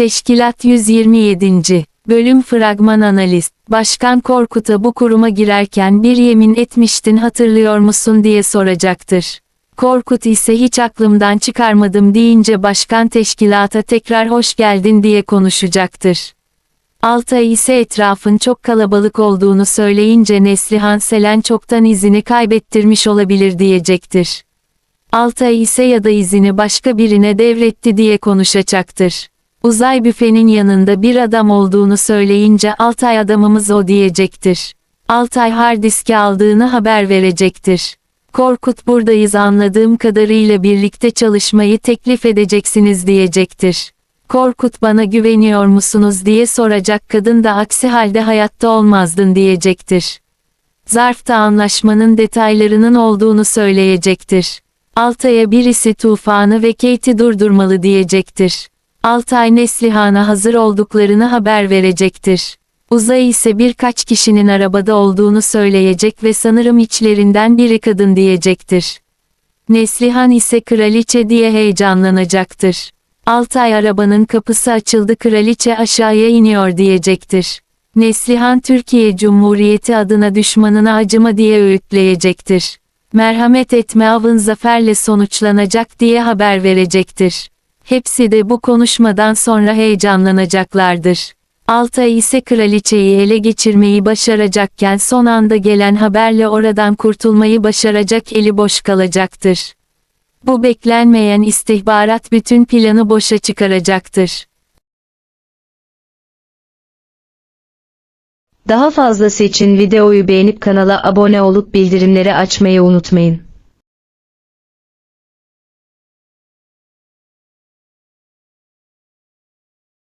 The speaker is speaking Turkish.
Teşkilat 127. Bölüm Fragman Analiz Başkan Korkut'a bu kuruma girerken bir yemin etmiştin hatırlıyor musun diye soracaktır. Korkut ise hiç aklımdan çıkarmadım deyince başkan teşkilata tekrar hoş geldin diye konuşacaktır. Altay ise etrafın çok kalabalık olduğunu söyleyince Neslihan Selen çoktan izini kaybettirmiş olabilir diyecektir. Altay ise ya da izini başka birine devretti diye konuşacaktır. Uzay büfenin yanında bir adam olduğunu söyleyince Altay adamımız o diyecektir. Altay hard diski aldığını haber verecektir. Korkut buradayız anladığım kadarıyla birlikte çalışmayı teklif edeceksiniz diyecektir. Korkut bana güveniyor musunuz diye soracak kadın da aksi halde hayatta olmazdın diyecektir. Zarfta anlaşmanın detaylarının olduğunu söyleyecektir. Altay'a birisi tufanı ve Kate'i durdurmalı diyecektir. Altay Neslihan'a hazır olduklarını haber verecektir. Uzay ise birkaç kişinin arabada olduğunu söyleyecek ve sanırım içlerinden biri kadın diyecektir. Neslihan ise kraliçe diye heyecanlanacaktır. Altay arabanın kapısı açıldı kraliçe aşağıya iniyor diyecektir. Neslihan Türkiye Cumhuriyeti adına düşmanına acıma diye öğütleyecektir. Merhamet etme avın zaferle sonuçlanacak diye haber verecektir. Hepsi de bu konuşmadan sonra heyecanlanacaklardır. Altay ise kraliçeyi ele geçirmeyi başaracakken son anda gelen haberle oradan kurtulmayı başaracak eli boş kalacaktır. Bu beklenmeyen istihbarat bütün planı boşa çıkaracaktır. Daha fazlası için videoyu beğenip kanala abone olup bildirimleri açmayı unutmayın.